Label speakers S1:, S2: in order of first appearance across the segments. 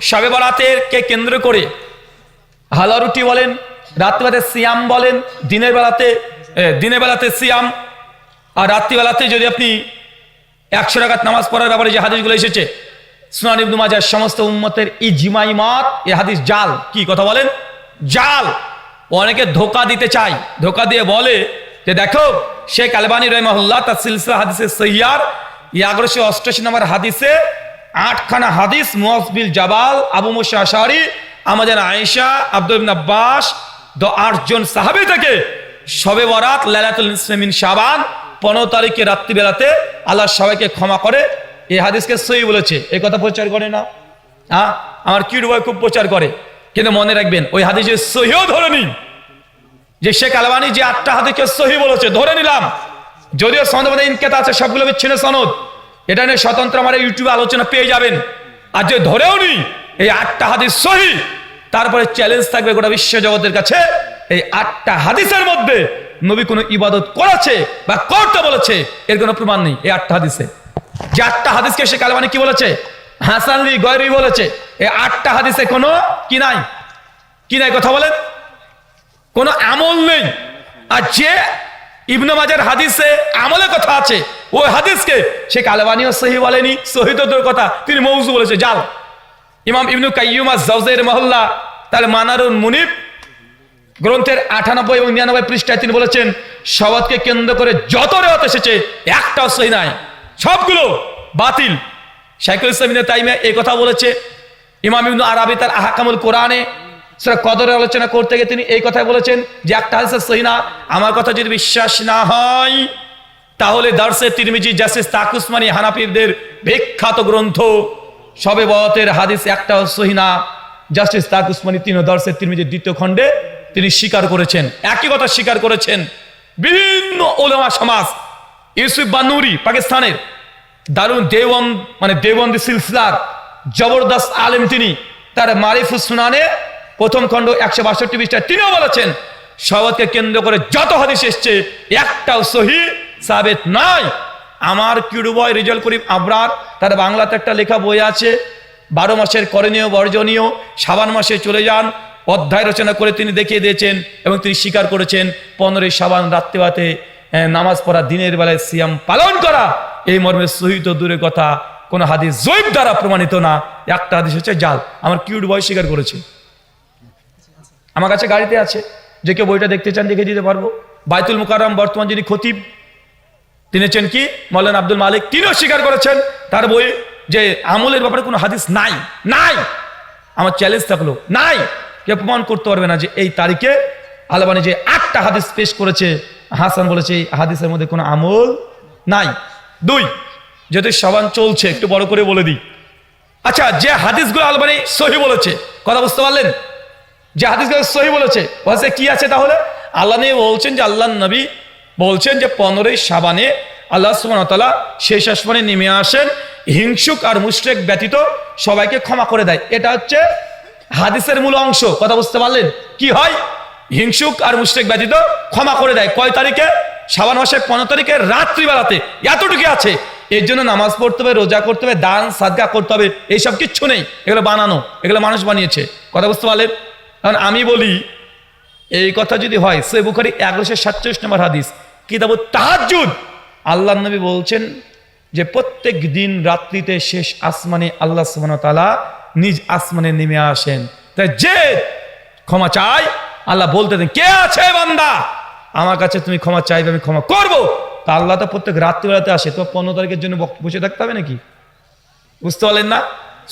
S1: সবে বরাতের কে কেন্দ্র করে হালা রুটি বলেন, রাত্রিবেলাতে সিয়াম বলেন, দিনের বেলাতে দিনের বেলাতে সিয়াম, আর রাত্রিবেলাতে যদি আপনি একশো টাকার নামাজ পড়ার ব্যাপারে যে হাদিসগুলো এসেছে, সুনান ইবনু মাজার সমস্ত উম্মতের ইজমাই মত, এ হাদিস জাল। কি কথা বলেন? জাল। অনেকে ধোকা দিতে চায়। ধোকা দিয়ে বলে যে, দেখো, শেখ আলবানী রহমাহুল্লাহ তার সিলসিলা হাদিসে সহিয়ার এগারোশো অষ্টাশি নম্বর হাদিসে আটখানা হাদিস মুয়াসবিল জাবাল, আবু মুসা আশারি আমাদের আয়েশা, আব্দুল আব্বাস দ আটজন সাহাবী থেকে শবে বরাত লাইলাতুল ইসলামিন শাবান, পনেরো তারিখে রাত্রিবেলাতে আল্লাহ সবাইকে ক্ষমা করে। এই হাদিসকে সহি বলেছে। এই কথা প্রচার করে না। হ্যাঁ আমার কিউড বয় খুব প্রচার করে। কিন্তু মনে রাখবেন, ওই হাদিসের সহিও ধরে নিন। যে শেখ আলবানি যে আটটা হাদিসকে সহি বলেছে, ধরে নিলাম। যদিও সনদ ইনকেত আছে, সবগুলো বিচ্ছিন্ন সনদ। এটা নিয়ে স্বতন্ত্র আমার ইউটিউবে আলোচনা পেয়ে যাবেন। আর যে ধরেও নি, এই আটটা হাদিস সহি, তারপরে চ্যালেঞ্জ থাকবে গোটা বিশ্ব জগতের কাছে। এই আটটা হাদিসের মধ্যে নবী কোনো ইবাদত করেছে বা করতে বলেছে, এর কোনো প্রমাণ নেই এই আটটা হাদিসে। যে আটটা হাদিসকে শেখ আলবানি কি বলেছে? হাসান হাসানলি গয়রি বলেছে। এই আটটা হাদিসে কোনো কি নাই? কি নাই কথা বলেন? কোনো আমল নেই। আর যে ইবনে মাজার হাদিসে আমলের কথা আছে ওই হাদিসকে। সে কালবানিও সহি বলেনি, সহি কথা। তিনি মৌজু বলেছে জাল ইমাম ইবনু কাইয়ুমা জাউজের মহল্লা, তার মানারুন মুনিব, গ্রন্থের আটানব্বই এবং নিরানব্বই পৃষ্ঠায় তিনি বলেছেন সবাদকে কেন্দ্র করে যত রেওয়াত এসেছে, একটাও সহি নাই। সবগুলো বাতিল। শাইকুল ইসলাম তাইমে এই কথা বলেছে। ইমাম ইবনু আরবি তার আহাকামুল কোরআনে সেটা কদরের আলোচনা করতে গিয়ে তিনি এই কথাই বলেছেন যে, একটা হাদিস সহি না। আমার কথা যদি বিশ্বাস না হয় তাহলে দার্সে তিরমিজি, জাসিস, তাকুসমানি, হানাফিদের বিখ্যাত গ্রন্থ, সবে বতের হাদিস একটা সহি না। জাস্টিস তাকুসমানি তিন দর্শের তিরমিজির দ্বিতীয় খণ্ডে তিনি স্বীকার করেছেন। একই কথা স্বীকার করেছেন। বিভিন্ন ওলামা সমাজ, ইউসুফ বানুরি পাকিস্তানের দারুণ দেওবন মানে দেওবন্দি সিলসিলার, জবরদস্ত আলেম তিনি, তার মারিফুস সুনানে প্রথম খণ্ড একশো বাষট্টি পৃষ্ঠায় তিনিও বলেছেন সবাদকে কেন্দ্র করে যত হাদিস এসছে, একটাও সহি সাবেত নয়। আমার কিউডুবয় রিজাল করিম আবরার, তার বাংলাতে একটা লেখা বই আছে, বারো মাসের করণীয়, বর্জনীয়, সাবান মাসে চলে যান। অধ্যায় রচনা করে তিনি দেখিয়ে দিয়েছেন এবং তিনি স্বীকার করেছেন, পনেরোই সাবান রাত্রিবাতে নামাজ পড়া দিনের বেলায় সিয়াম পালন করা। এই মর্মে সহিত দূরের কথা, কোনো হাদিস জৈব দ্বারা প্রমাণিত না। একটা হাদিস হচ্ছে জাল। আমার কিউড বয় স্বীকার করেছে। আমার কাছে গাড়িতে আছে। যে কেউ বইটা দেখতে চান, দেখে দিতে পারব। বাইতুল মুকাররম বর্তমান যিনি খতিব তিনি হচ্ছেন কি? মৌলানা আব্দুল মালিক তিনিও স্বীকার করেছেন। তার বই যে আমলের ব্যাপারে কোনো হাদিস নাই নাই। আমার চ্যালেঞ্জ থাকল, নাই। কেউ প্রমাণ করতে পারবে না যে এই তারিখে আলবানি যে আটটা হাদিস পেশ করেছে, হাসান বলেছে এই হাদিসের মধ্যে কোনো আমল নাই। দুই, যেহেতু সাবান চলছে, একটু বড় করে বলে দিই। আচ্ছা যে হাদিসগুলো আলবানি সহি বলেছে, কথা বুঝতে পারলেন? যে হাদিসগুলো সহি বলেছে, বলছে কি আছে তাহলে? আল্লাহ নিয়ে বলছেন যে আল্লাহ নবী বলছেন যে পনেরোই সাবানে আল্লাহ সুবাহতালা শেষ আসমানে নেমে আসেন, হিংসুক আর মুশরেক ব্যতীত সবাইকে ক্ষমা করে দেয়। এটা হচ্ছে হাদিসের মূল অংশ। কথা বুঝতে পারলেন? কি হয়? হিংসুক আর মুশরেক ব্যতীত ক্ষমা করে দেয়। কয় তারিখে? সাবান মাসের পনেরো তারিখে রাত্রিবেলাতে। এতটুকু আছে। এর জন্য নামাজ পড়তে হবে, রোজা করতে হবে, দান সাদগা করতে হবে, এইসব কিচ্ছু নেই। এগুলো বানানো, এগুলো মানুষ বানিয়েছে। কথা বুঝতে পারলেন? কারণ আমি বলি, এই কথা যদি হয় সে বুখারি এগারোশো সাতচল্লিশ নম্বর হাদিস। কিতাব তাহাজুদ আল্লাহ নবী বলছেন যে প্রত্যেক দিন রাত্রিতে শেষ আসমানে আল্লাহ সুবহান তালা নিজ আসমানে নেমে আসেন। তাই যে ক্ষমা চাই আল্লাহ বলতে দেন, কে আছে বান্দা? আমার কাছে তুমি ক্ষমা চাইবে, আমি ক্ষমা করব। তা আল্লাহ তো প্রত্যেক রাত্রিবেলাতে আসে। তো পনেরো তারিখের জন্য বসে থাকতে হবে নাকি? বুঝতে পারলেন না?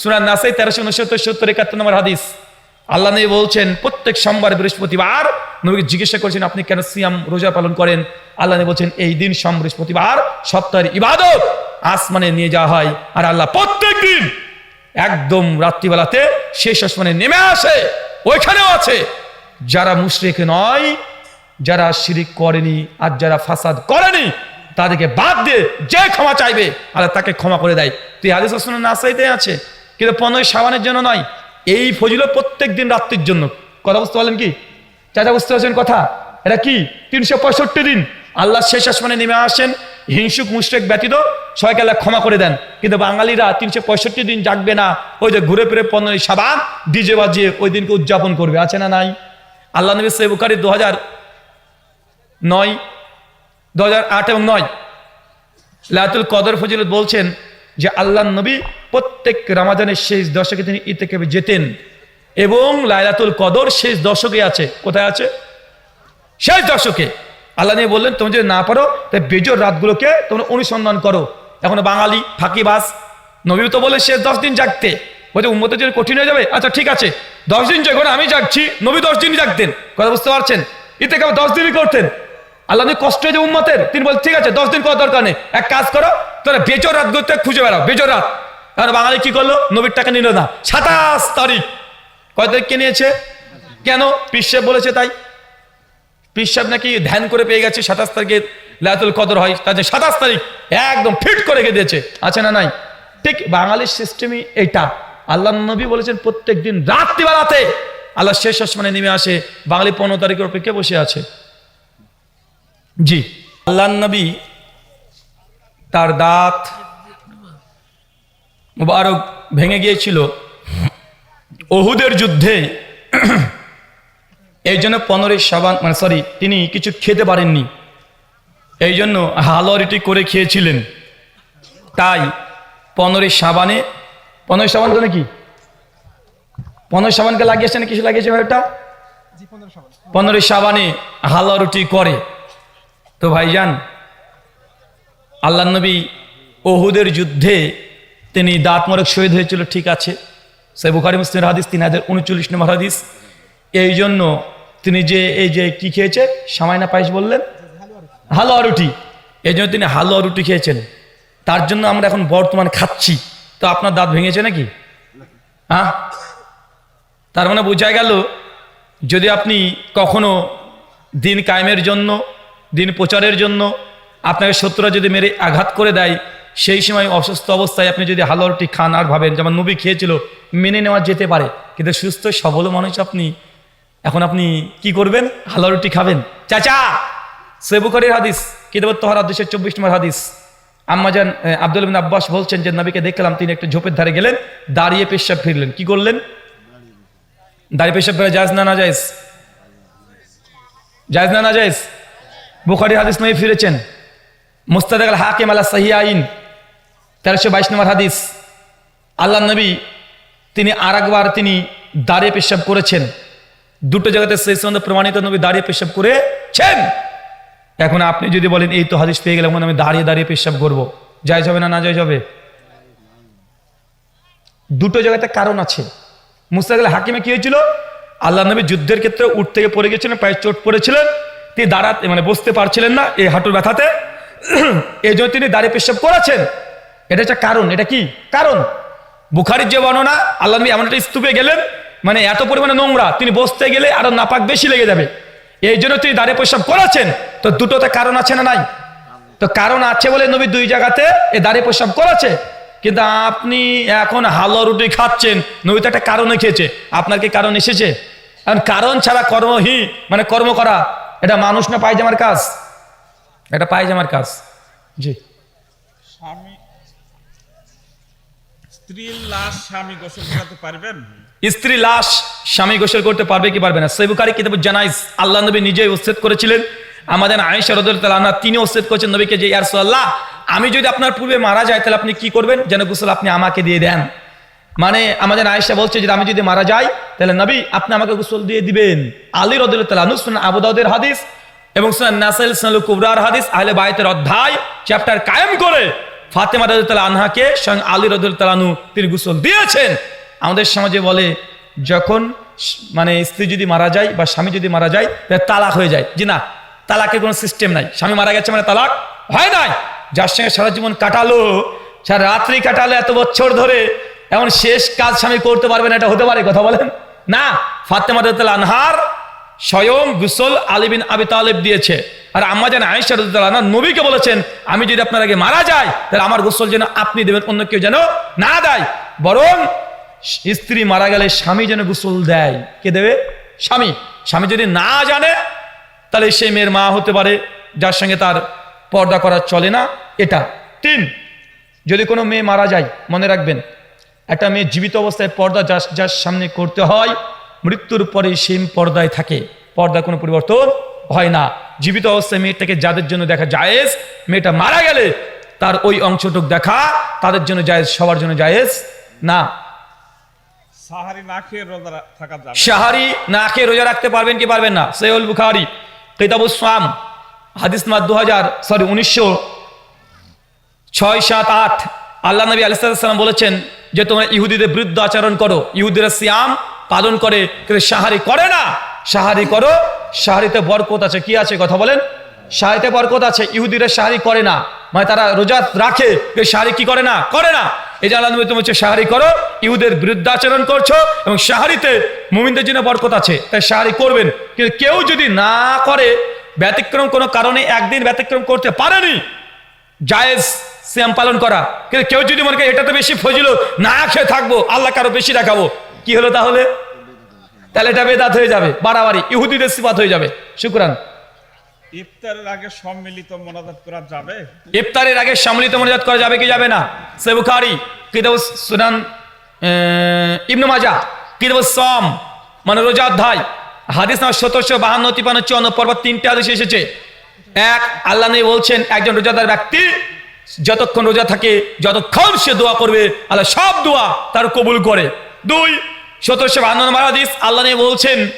S1: সুরান নাসাই তেরোশো উনসত্তর, সত্তর, একাত্তর নম্বর হাদিস। আল্লাহ নবী বলছেন, প্রত্যেক সোমবার, বৃহস্পতিবার, নবীকে জিজ্ঞাসা করেছেন, আপনি কেন সিয়াম, রোজা পালন করেন? আল্লাহ বলছেন, এই দিন বৃহস্পতিবার সপ্তাহের ইবাদত আসমানে নিয়ে যাওয়া হয় আর আল্লাহ প্রত্যেক দিন একদম রাত্রিবেলাতে শেষ আসমানে নেমে আসে, ওইখানেও আছে। যারা মুশরিক নয়, যারা শিরিক করেনি আর যারা ফাসাদ করেনি, তাদেরকে বাদ দিয়ে যে ক্ষমা চাইবে, আল্লাহ তাকে ক্ষমা করে দেয়। তুই হাদিস আসমানে না চাইতে আছে। কিন্তু পনেরোই সাবানের জন্য নয়, এই ফজিল প্রত্যেক দিন রাত্রির জন্য। কথা বুঝতে পারলেন কি? চাচা, বুঝতে পারছেন কথা? এটা কি? তিনশো পঁয়ষট্টি দিন। আল্লাহ শেষ আসমানে নেমে আসেন, হিংসুক, মুশ্রেক, ব্যতীত সবাইকে আল্লাহ ক্ষমা করে দেন। কিন্তু বাঙালিরা তিনশো পঁয়ষট্টি দিন জাগবে না, ওই যে ঘুরে ফিরে পনেরোই সাবান, ডিজে বাজিয়ে ওই দিনকে উদযাপন করবে, আছে না নাই? আল্লাহ নবী সে বুখারি দু হাজার নয় দু হাজার আট এবং নয় লাতুল কদর ফজিলত বলছেন যে আল্লাহ নবী প্রত্যেক রামাজানের শেষ দশকে তিনি ইতে যেতেন এবং লাইলাতুল কদর শেষ দশকে আছে। কোথায় আছে? শেষ দশকে। আল্লাহ নিয়ে বললেন, তুমি যদি না পারো তাই বেজোর রাতগুলোকে তোমরা অনুসন্ধান করো। এখন বাঙালি ফাঁকিবাস নবী তো বলে শেষ দশ দিন জাগতে। বলছে উম্মতে যদি কঠিন হয়ে যাবে? আচ্ছা ঠিক আছে, দশ দিন যখন আমি জাগছি। নবী দশ দিনই জাগতেন। কথা বুঝতে পারছেন? ইতে কেমন? দশ দিনই করতেন। আল্লাহ কষ্ট হয়ে যে উম্মতের। তিনি বল ঠিক আছে, দশ দিন করার দরকার নেই। এক কাজ করো তোরা বেজোর রাত করতে খুঁজে বেড়াও, বেজোর রাত। এখন বাঙালি কি করল? নবীর টাকা নিল না। সাতাশ তারিখ। কয় তারিখ কে নিয়েছে? কেন? পিসে বলেছে তাই। পিসাব নাকি ধ্যান করে পেয়ে গেছে, সাতাশ তারিখে লাতুল কদর হয়। তাদের সাতাশ তারিখ একদম ফিট করে রেখে দিয়েছে। আছে না নাই? ঠিক বাঙালির সিস্টেমই এটা আল্লাহ নবী বলেছেন প্রত্যেক দিন রাত্রিবেলাতে আল্লাহ শেষ আসমানে নেমে আসে, বাঙালি পনেরো তারিখের অপেক্ষা বসে আছে। জি। আল্লাহ নবী তার দাঁত মুবারক ভেঙে গিয়েছিল। ওহুদের যুদ্ধে এই জন্য পনেরোই সাবান মানে সরি তিনি কিছু খেতে পারেননি। এই জন্য হালুয়ারিটি করে খেয়েছিলেন। তাই পনেরোই সাবানে পনেরোই সাবান তো নাকি? পনেরোই সাবানকে লাগিয়েছে না কিছু লাগিয়েছে ভাইটা? পনেরোই সাবানে হালুয়া রুটি করে। তো ভাইজান আল্লাহ নবী ওহুদের যুদ্ধে তিনি দাঁত মরক শহীদ হয়েছিল ঠিক আছে। সে বুখারি মুসলিমের হাদিস তিন হাজার উনচল্লিশ নম্বর হাদিস। এই জন্য তিনি যে, এই যে কি খেয়েছে সামাইনা পায়েস বললেন? হালুয়া রুটি। এই জন্য তিনি হালুয়া রুটি খেয়েছেন। তার জন্য আমরা এখন বর্তমান খাচ্ছি। তো আপনার দাঁত ভেঙেছে নাকি? হ্যাঁ? তার মানে বোঝা গেল, যদি আপনি কখনো দিন কায়েমের জন্য, দিন প্রচারের জন্য আপনাকে শত্রুরা যদি মেরে আঘাত করে দেয়, সেই সময় অসুস্থ অবস্থায় আপনি যদি হালুয়া রুটি খান আর ভাবেন, যেমন নবী খেয়েছিল, মেনে নেওয়া যেতে পারে। কিন্তু সুস্থ, সবল মানুষ আপনি এখন আপনি কি করবেন? হালুয়া রুটি খাবেন। চাচা সেবুকারির হাদিস কিতাব তোহার দুশো চব্বিশ নম্বর হাদিস। আম্মাজান আব্দুল বিন আব্বাস বলছেন যে, নবীকে দেখলাম, তিনি একটা ঝোপের ধারে গেলেন, দাঁড়িয়ে পেশাব ফিরলেন। কি করলেন? দাঁড়িয়ে পেশাব ফেরা, জায়জ না না জায়জ? জায়জ না না জায়জ? বুখারি হাদিস নয় ফিরেছেন। মুস্তাদ আল হাকিম আল্লাহ সাহি আইন, তেরোশো বাইশ নম্বর হাদিস। আল্লাহ নবী, তিনি আর তিনি দাঁড়িয়ে পেশাব করেছেন। দুটো জায়গাতে সেই সম্বন্ধে প্রমাণিত নবী দাঁড়িয়ে পেশাব করেছেন এখন আপনি যদি বলেন, এই তো হাদিস পেয়ে গেলাম আমি দাঁড়িয়ে দাঁড়িয়ে পেশাব করব। যাই হবে না না যাই হবে দুটো জায়গাতে কারণ আছে। মুস্তাক আল হাকিমে কি হয়েছিল? আল্লাহ নবী যুদ্ধের ক্ষেত্রে উঠ থেকে পড়ে গেছিলেন, পায়ে চোট পড়েছিলেন, তিনি দাঁড়াতে মানে বসতে পারছিলেন না এই হাঁটুর ব্যথাতে। এই জন্য তিনি দাঁড়িয়ে পেশাব করেছেন। এটা একটা কারণ, এটা কি? কারণ। বুখারির যে বর্ণনা, আল্লাহ নবী এমন একটা স্তূপে গেলেন মানে এত পরিমাণে নোংরা, তিনি বসতে গেলে আরও নাপাক বেশি লেগে যাবে। এই জন্য তিনি দাঁড়িয়ে পেশাব করেছেন তো দুটোতে কারণ আছে না নাই? তো কারণ আছে বলে নবী দুই জায়গাতে এ দাঁড়িয়ে পেশাব করেছে কিন্তু আপনি এখন হালো রুটি খাচ্ছেন, নবী তো একটা কারণে খেয়েছে। আপনার কি কারণ এসেছে? এখন কারণ ছাড়া কর্মহীন মানে কর্ম করা, এটা মানুষ না পায়জামার কাজ? এটা পায়জামার কাজ। জি।
S2: স্বামী
S1: স্ত্রী লাশ স্বামী গোসল করতে পারবে কি পারবে না? কিতাব আল্লাহ নবী নিজেই উচ্ছেদ করেছিলেন। আমাদের আয়েশা রদুল্লাহ তিনি উচ্ছেদ করেছেন নবীকে যে ইয়ারসোল্লাহ আমি যদি আপনার পূর্বে মারা যাই, তাহলে আপনি কি করবেন? যেন গোসল আপনি আমাকে দিয়ে দেন। মানে আমাদের আয়েশা বলছে যে আমি যদি মারা যাই, তাহলে নবী আপনি আমাকে গোসল দিয়ে দিবেন। আলী রদুল্লাহ শুনুন আবুদাউদের হাদিস এবং শুনেন নাসেল সালু কুবরার হাদিস আহলে বায়তের অধ্যায়, চ্যাপ্টার কায়েম করে ফাতেমা রদুল্লাহ আনহাকে স্বয়ং আলী রদুল্লাহনু তিনি গোসল দিয়েছেন। আমাদের সমাজে বলে, যখন মানে স্ত্রী যদি মারা যায় বা স্বামী যদি মারা যায় তালাক হয়ে যায়। জি না, তালাকের কোনো সিস্টেম নাই। স্বামী মারা গেছে মানে তালাক হয় নাই। যার সঙ্গে সারা জীবন কাটালো, সারা রাত্রি কাটালো এত বছর ধরে, এমন শেষ কাজ স্বামী করতে পারবে না, এটা হতে পারে, কথা বলেন? না, ফাতেমা রদুল্লাহ আনহার স্বয়ং গুসল আলিবিন আবি তালেব দিয়েছে। আর আম্মা যেন আয়েশা নবীকে বলেছেন, আমি যদি আপনার আগে মারা যাই, তাহলে আমার গোসল যেন আপনি দেবেন, অন্য কেউ যেন না দেয়। বরং স্ত্রী মারা গেলে স্বামী যেন গোসল দেয়। কে দেবে? স্বামী। স্বামী যদি না জানে, তাহলে সেই মেয়ের মা হতে পারে, যার সঙ্গে তার পর্দা করা চলে না। এটা। তিন, যদি কোনো মেয়ে মারা যায়, মনে রাখবেন, একটা মেয়ে জীবিত অবস্থায় পর্দা যার যার সামনে করতে হয় মৃত্যুর পরে সেম পর্দায় থাকে। পর্দা কোনো পরিবর্তন হয় না। জীবিত অবস্থায় মেয়েটাকে যাদের জন্য দেখা জায়েজ মেয়েটা মারা গেলে তার ওই অংশটুক দেখা তাদের জন্য জায়েজ সবার জন্য জায়েজ না।
S2: সাহারি না খেয়ে রোজা
S1: রাখতে পারবেন কি পারবেন না? বুখারি কিতাবুস সাম হাদিস নাম্বার দু হাজার সরি উনিশশো ছয় সাত আট। আল্লাহ নবী আলিসাল্লাম বলেছেন যে তোমরা ইহুদিদের বৃদ্ধ আচরণ করো। ইহুদিরা সিয়াম পালন করে, কিন্তু সাহারি করে না। সাহারি করো, সাহারিতে বরকত আছে। কি আছে কথা বলেন? সাহারিতে বরকত আছে, ইহুদিরা সাহারি করে না। মানে তারা রোজা রাখে সাহারি কি করে না? করে না। এই যে তুমি হচ্ছে সাহারি করো, ইহুদের বিরুদ্ধাচরণ করছ, এবং সাহারিতে মুমিনদের জন্য বরকত আছে। তাই সাহারি করবেন। কিন্তু কেউ যদি না করে, ব্যতিক্রম কোনো কারণে একদিন ব্যতিক্রম করতে পারেনি, জায়েজ শ্যাম পালন করা। কিন্তু কেউ যদি মনে করে এটাতে বেশি ফজিল না খেয়ে থাকব আল্লাহ কারও বেশি দেখাবো। কি হলো তাহলে? তাহলে এটা বেদাত হয়ে যাবে বাড়াবাড়ি ইহুদিদের সিবাত হয়ে যাবে। শুক্রান।
S2: ইফতারের আগে সম্মিলিত মোনাজাত করা যাবে?
S1: ইফতারের আগে সম্মিলিত মনোজাত করা যাবে কি যাবে না? সে বুখারি কিতাব সুনান ইবনু মাজা কিতাব সম মানে রোজা অধ্যায় হাদিস নাম সতেরোশো বাহান্ন তিপান্ন চুয়ান্ন পর্ব তিনটে হাদিস এসেছে। এক আল্লাহ নেই বলছেন একজন রোজাদার ব্যক্তি যতক্ষণ রোজা থাকে যতক্ষণ সে দোয়া করবে আল্লাহ সব দোয়া তার কবুল করে। দুই সতেরোশো বাহান্ন নম্বর হাদিস, আল্লাহ নিয়ে বলছেন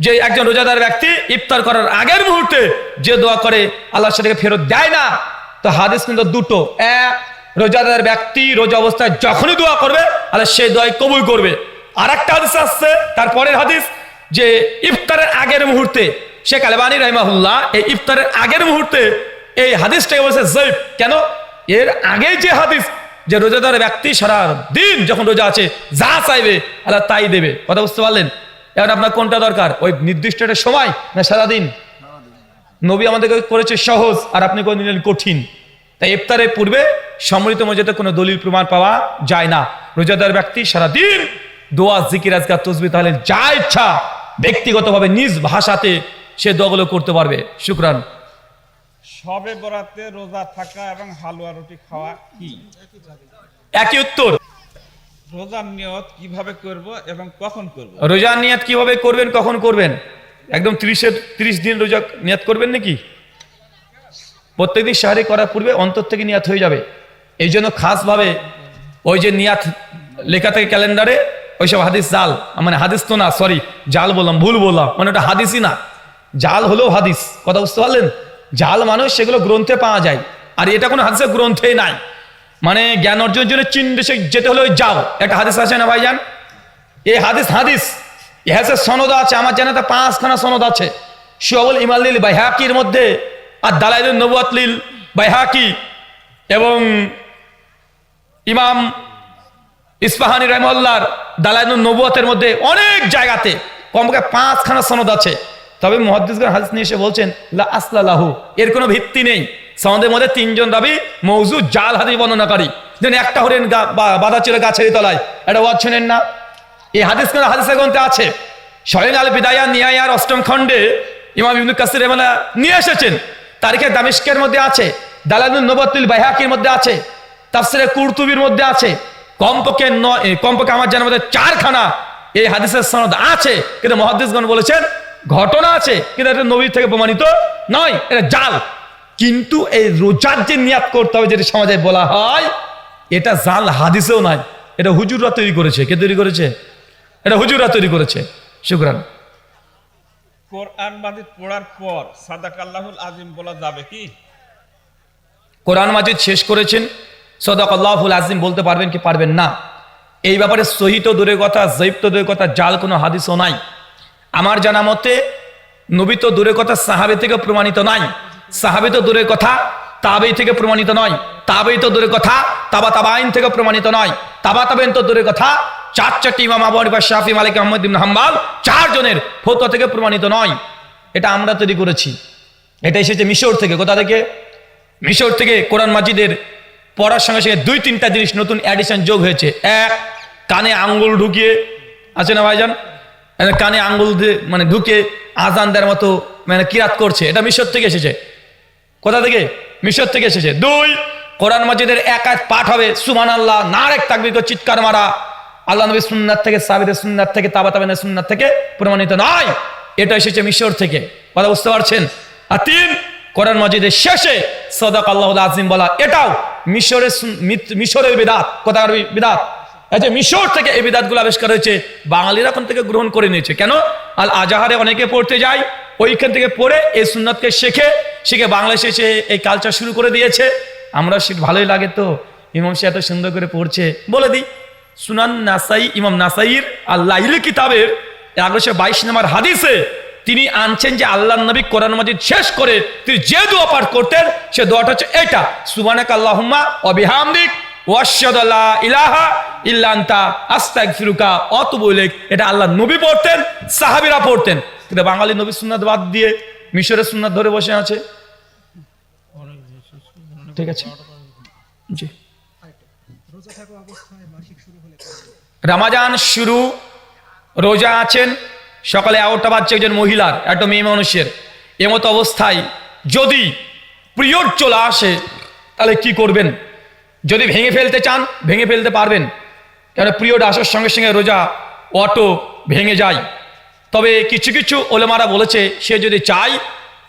S1: যে একজন রোজাদার ব্যক্তি ইফতার করার আগের মুহূর্তে যে দোয়া করে, আল্লাহ সেটাকে ফেরত দেয় না। তো হাদিস কিন্তু দুটো। এক, রোজাদার ব্যক্তি রোজা অবস্থায় যখনই দোয়া করবে, আল্লাহ সেই দোয়াই কবুল করবে। আর একটা হাদিস আসছে তারপরের হাদিস, যে ইফতারের আগের মুহূর্তে, শেখ আলবানী রহমাহুল্লাহ এই ইফতারের আগের মুহূর্তে এই হাদিসটাকে বলছে জৈব। কেন? এর আগে যে হাদিস যে রোজাদার ব্যক্তি সারা দিন যখন রোজা আছে, যা চাইবে আল্লাহ তাই দেবে। কথা বুঝতে পারলেন? এখন আপনার কোনটা দরকার? ওই নির্দিষ্ট একটা সময় না সারাদিন? নবী আমাদেরকে করেছে সহজ, আর আপনি করে নিলেন কঠিন। তাই ইফতারের পূর্বে সম্মিলিত মর্যাদা কোনো দলিল প্রমাণ পাওয়া যায় না। রোজাদার ব্যক্তি সারাদিন দোয়া, জিকির, আজকার, তসবি, তাহলে যা ইচ্ছা ব্যক্তিগতভাবে নিজ ভাষাতে সে দোয়াগুলো করতে পারবে। শুক্রান।
S2: সবে বরাতে রোজা থাকা এবং হালুয়া রুটি খাওয়া কি?
S1: একই উত্তর।
S2: রোজার নিয়ত কীভাবে করব এবং কখন করব?
S1: রোজার নিয়াত কীভাবে করবেন কখন করবেন? একদম ত্রিশের ত্রিশ দিন রোজা নিয়াত করবেন নাকি? প্রত্যেকদিন সাহারি করার পূর্বে অন্তর থেকে নিয়াত হয়ে যাবে। এই জন্য খাসভাবে ওই যে নিয়াত লেখা থাকে ক্যালেন্ডারে ওইসব হাদিস জাল। মানে হাদিস তো না সরি জাল বললাম ভুল বললাম। মানে ওটা হাদিসই না। জাল হলেও হাদিস। কথা বুঝতে পারলেন? জাল মানুষ সেগুলো গ্রন্থে পাওয়া যায়। আর এটা কোনো হাদিসের গ্রন্থেই নাই। মানে জ্ঞান অর্জনের জন্য চীন দেশে যেতে হলে যাও একটা হাদিস আছে না ভাইজান? এই হাদিস হাদিস। ইহাসের সনদ আছে, আমার জানাতে পাঁচখানা সনদ আছে। শুয়াবুল ইমাল্লিল বাইহাকির মধ্যে আর দালাইলুল নবুয়াতলিল বাইহাকি এবং ইমাম ইস্পাহানি রহমল্লার দালাইনুল নবুয়াতের মধ্যে অনেক জায়গাতে কমপক্ষে পাঁচখানা সনদ আছে। তবে মহাদ্দিসগণ হাদিস নিয়ে এসে বলছেন, লা আসলালাহু এর কোনো ভিত্তি নেই। সনদের মধ্যে তিনজন দাবি, মৌজু জাল হাদিস বর্ণনাকারী। যেন একটা হরেন বাধা ছিল গাছের তলায়, এটা ওয়াজ শোনেন না? এই হাদিস কোন হাদিসের গ্রন্থে আছে? স্বয়ং আল বিদায়া নিয়ায়ার অষ্টম খণ্ডে ইমাম ইবনুল কাসির রহমানা নিয়ে এসেছেন। তারিখে দামিস্কের মধ্যে আছে দালানুল নবতুল বাইহাকির মধ্যে আছে, তাফসিরে কুরতুবির মধ্যে আছে, কমপক্ষে নয় কমপক্ষে আমার জানার মধ্যে চারখানা এই হাদিসের সনদ আছে। কিন্তু মহাদিসগণ বলেছেন ঘটনা আছে কিন্তু এটা নবীর থেকে প্রমাণিত নয় এটা জাল। কিন্তু এই রোজার যে নিয়াত করতে হবে যেটা সমাজে বলা হয় এটা জাল হাদিসেও নাই। এটা হুজুররা তৈরি করেছে। কে তৈরি করেছে? এটা হুজুররা তৈরি করেছে। শুক্রান।
S2: কোরআন মাজিদ পড়ার পর আজিম বলা যাবে কি?
S1: কোরআন মাজিদ শেষ করেছেন সদাক আল্লাহুল আজিম বলতে পারবেন কি পারবেন না। এই ব্যাপারে সহিত দূরের কথা জৈব তো দূরের কথা জাল কোনো হাদিসও নাই। আমার জানা মতে, নবী তো দূরের কথা সাহাবে থেকে প্রমাণিত নাই সাহাবে তো দূরের কথা তাবেই থেকে প্রমাণিত নয়। তাবেই তো দূরের কথা তাবা তাবাইন থেকে প্রমাণিত নয়। তাবা তাবেন তো দূরের কথা চার চারটি ইমাম আবু হানিফা, শাফি, মালিক, আহমদ ইবনে হাম্বাল চারজনের ফতোয়া থেকে প্রমাণিত নয়। এটা আমরা তৈরি করেছি। এটা এসেছে মিশর থেকে। কোথা থেকে? মিশর থেকে কোরআন মাজিদের পড়ার সঙ্গে সঙ্গে দুই তিনটা জিনিস নতুন অ্যাডিশন যোগ হয়েছে। এক, কানে আঙ্গুল ঢুকিয়ে, আছে না ভাইজান? কানে আঙ্গুল দিয়ে মানে ঢুকে আজান দেওয়ার মতো মানে কিরাত করছে। এটা মিশর থেকে এসেছে। কোথা থেকে? মিশর থেকে এসেছে। দুই, কোরআন মাজিদের এক এক পাঠ হবে। সুমান আল্লাহ নারেক তাকবির করে চিৎকার মারা। আল্লাহ নবী সুন্নাত থেকে সাবিদের সুন্নাত থেকে তাবা তাবেনের সুন্নাত থেকে প্রমাণিত নয়। এটা এসেছে মিশর থেকে। কথা বুঝতে পারছেন? আর তিন, কোরআন মাজিদের শেষে সদাক আল্লাহ আজিম বলা, এটাও মিশরের মিশরের বিদাত। কোথাকার বিদাত? যে মিশর থেকে এই বিদাতগুলো আবিষ্কার হয়েছে, বাঙালিরা এখন থেকে গ্রহণ করে নিয়েছে। কেন? আল আজাহারে অনেকে পড়তে যায়, ওইখান থেকে পড়ে এই সুন্নাতকে শেখে, শিখে বাংলাদেশে এসে এই কালচার শুরু করে দিয়েছে। আমরা সে ভালোই লাগে তো, ইমাম সে এত সুন্দর করে পড়ছে। বলে দিই, সুনান নাসাই, ইমাম নাসাইর আল্লাহ কিতাবের এগারোশো বাইশ নম্বর হাদিসে তিনি আনছেন যে আল্লাহ নবী কোরআন মাজিদ শেষ করে তিনি যে দোয়া পাঠ করতেন, সে দোয়াটা হচ্ছে এটা সুবানাক আল্লাহুম্মা অবিহামদিক ইলাহা ইল্লান্তা এটা আল্লাহ নবী পড়তেন, সাহাবীরা পড়তেন। কিন্তু বাঙালি নবী বাদ দিয়ে মিশরের সুন্নাত ধরে বসে আছে। রামাজান শুরু, রোজা আছেন। সকালে এগারোটা বাজছে একজন মহিলার, একটা মেয়ে মানুষের। এমতো অবস্থায় যদি পিরিয়ড চলে আসে, তাহলে কি করবেন? যদি ভেঙে ফেলতে চান ভেঙে ফেলতে পারবেন। কেন পিরিয়ড আসার সঙ্গে সঙ্গে রোজা অটো ভেঙে যায়। তবে কিছু কিছু ওলেমারা বলেছে সে যদি চায়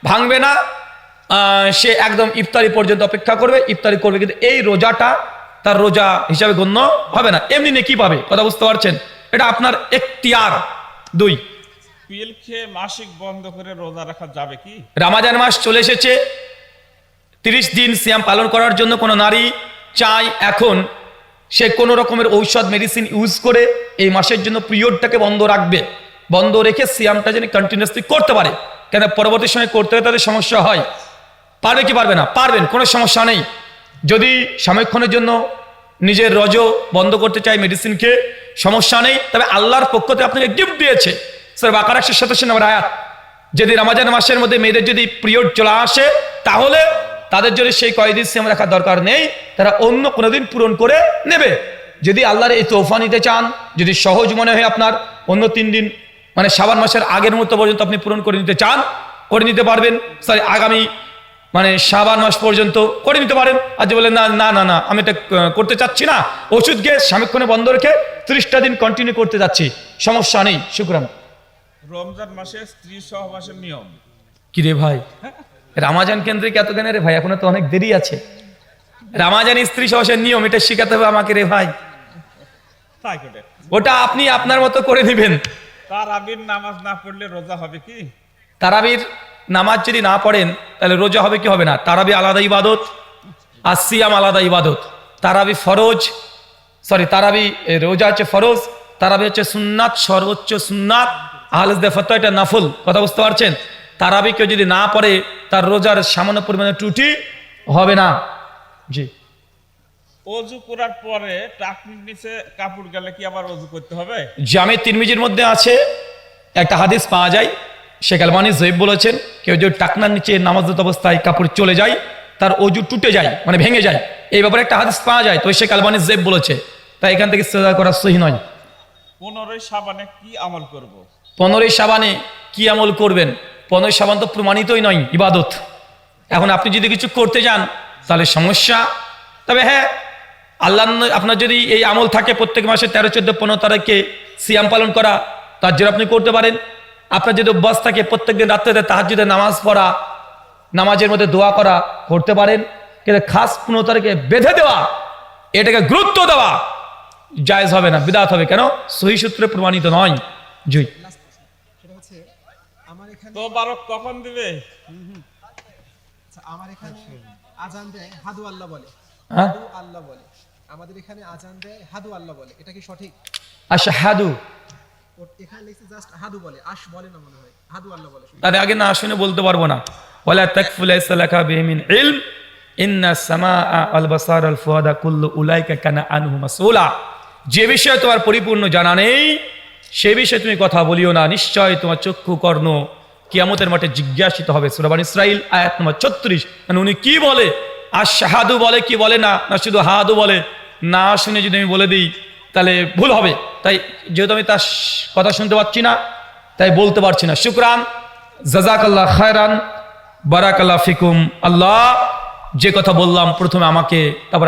S1: ভাঙবে না সে একদম ইফতারি পর্যন্ত অপেক্ষা করবে ইফতারি করবে কিন্তু এই রোজাটা তার রোজা হিসাবে গণ্য হবে না। এমনি নেকি পাবে? কথা বুঝতে পারছেন? এটা আপনার এখতিয়ার। দুই।
S2: পিল খেয়ে মাসিক বন্ধ করে রোজা রাখা যাবে কি?
S1: রামাজান মাস চলে এসেছে। তিরিশ দিন সিয়াম পালন করার জন্য কোনো নারী চায় এখন সে কোনো রকমের ঔষধ মেডিসিন ইউজ করে এই মাসের জন্য পিরিয়ডটাকে বন্ধ রাখবে। বন্ধ রেখে সিয়ামটা যেন কন্টিনিউসলি করতে পারে। কেন পরবর্তী সময় করতে হলে তাদের সমস্যা হয়। পারবে কি পারবে না? পারবেন, কোনো সমস্যা নেই। যদি সাময়িকক্ষণের জন্য নিজের রজ বন্ধ করতে চাই মেডিসিন খেয়ে, সমস্যা নেই। তবে আল্লাহর পক্ষ থেকে আপনাকে গিফট দিয়েছে। স্যার বাকার একশো সাতাশি নম্বর আয়াত। যদি রমাজান মাসের মধ্যে মেয়েদের যদি পিরিয়ড চলে আসে, তাহলে তাদের জন্য সেই কয়েকদিন সিয়াম রাখার দরকার নেই তারা অন্য কোনো দিন পূরণ করে নেবে। যদি আল্লাহর এই তোফা নিতে চান যদি সহজ মনে হয় আপনার অন্য তিন দিন মানে সাবান মাসের আগের মুহূর্ত পর্যন্ত আপনি পূরণ করে নিতে চান করে নিতে পারবেন। সরি আগামী মানে সাবান মাস পর্যন্ত করে নিতে পারেন। আজ বলেন না না না না আমি এটা করতে চাচ্ছি না। ওষুধ গিয়ে সাময়িকক্ষণে বন্ধ রেখে ত্রিশটা দিন কন্টিনিউ করতে যাচ্ছি। সমস্যা নেই শুক্রান
S2: রমজান মাসে স্ত্রী সহবাসের নিয়ম।
S1: কি রে ভাই? রামাজান কেন্দ্রিক এত কেন রে ভাই এখনও তো অনেক দেরি আছে। রামাজান স্ত্রী সহসের নিয়ম এটা শিখাতে হবে আমাকে রে ভাই। ওটা আপনি আপনার মতো করে নেবেন।
S2: তার আবির নামাজ না পড়লে রোজা হবে কি?
S1: তারাবির নামাজ যদি না পড়েন তাহলে রোজা হবে কি হবে না? তারাবি আলাদা ইবাদত আর সিয়াম আলাদা ইবাদত। তারাবি ফরজ সরি তারাবি রোজা হচ্ছে ফরজ তারাবি হচ্ছে সুন্নাত সর্বোচ্চ সুন্নাত। আহলেদে ফতো এটা নাফুল কথা বুঝতে পারছেন? তারাবি কেউ যদি না পড়ে তার রোজার সামান্য পরিমাণে ত্রুটি হবে না। জি।
S2: অজু করার পরে টাকনির নিচে কাপড় গেলে কি আবার অজু করতে হবে?
S1: জামে তিরমিজির মধ্যে আছে একটা হাদিস পাওয়া যায় শেখ আলমানি জৈব বলেছেন কেউ যদি টাকনার নিচে নামাজত অবস্থায় কাপড় চলে যায় তার অজু টুটে যায় মানে ভেঙে যায়। এই ব্যাপারে একটা হাদিস পাওয়া যায় তো শেখ আলমানি জৈব বলেছে তাই এখান থেকে সেদা করা সহি নয়।
S2: পনেরোই সাবানে কি আমল করব।
S1: পনেরোই সাবানে কি আমল করবেন? পনেরোই সাবান তো প্রমাণিতই নয়, ইবাদত। এখন আপনি যদি কিছু করতে যান, তাহলে সমস্যা। তবে হ্যাঁ আল্লাহ আপনার যদি এই আমল থাকে প্রত্যেক মাসে তেরো, চোদ্দ, পনেরো তারিখে সিয়াম পালন করা, তার জন্য আপনি করতে পারেন। আপনার যদি অভ্যাস থাকে প্রত্যেকদিন রাত্রে তাহার যদি নামাজ পড়া, নামাজের মধ্যে দোয়া করা, করতে পারেন। কিন্তু খাস পনেরো তারিখে বেঁধে দেওয়া, এটাকে গুরুত্ব দেওয়া জায়জ হবে না, বিদাত হবে। কেন? সহি সূত্রে প্রমাণিত নয়। জুই
S3: সেটা হচ্ছে আমার এখানে
S2: তো বারো কখন দিবে?
S3: আচ্ছা, আমার এখানে আজান দেয় হাদু আল্লাহ বলে।
S1: হ্যাঁ?
S3: হাদু আল্লাহ বলে। আমাদের এখানে আজান দেয় হাদু আল্লাহ বলে। এটা কি সঠিক?
S1: আশাহাদু
S3: ওর এখানে লিখছে জাস্ট হাদু বলে আশ বলে না মনে হয়। হাদু আল্লাহ বলে
S1: আগে না শুনে বলতে পারব না। ওয়ালা ইলম। ইন্না সামা আল বাসার আল ফুয়াদা কুল্লু উলাইকা কানা আনহু মাসউলা। যে বিষয়ে তোমার পরিপূর্ণ জানা নেই সে বিষয়ে তুমি কথা বলিও না। নিশ্চয় তোমার চক্ষু কর্ণ। কিয়ামতের মাঠে জিজ্ঞাসিত হবে সুরাবান ইসরাইল আয়াত নম্বর ছত্রিশ। মানে উনি কি বলে? আর শাহাদু বলে কি বলে না? না শুধু হাদু বলে? না শুনে যদি আমি বলে দিই, তাহলে ভুল হবে। তাই যেহেতু আমি তার কথা শুনতে পাচ্ছি না, তাই বলতে পারছি না। শুক্রান। জাজাকাল্লাহ খায়রান। বারাকাল্লা ফিকুম। আল্লাহ, যে কথা বললাম, প্রথমে আমাকে, তারপর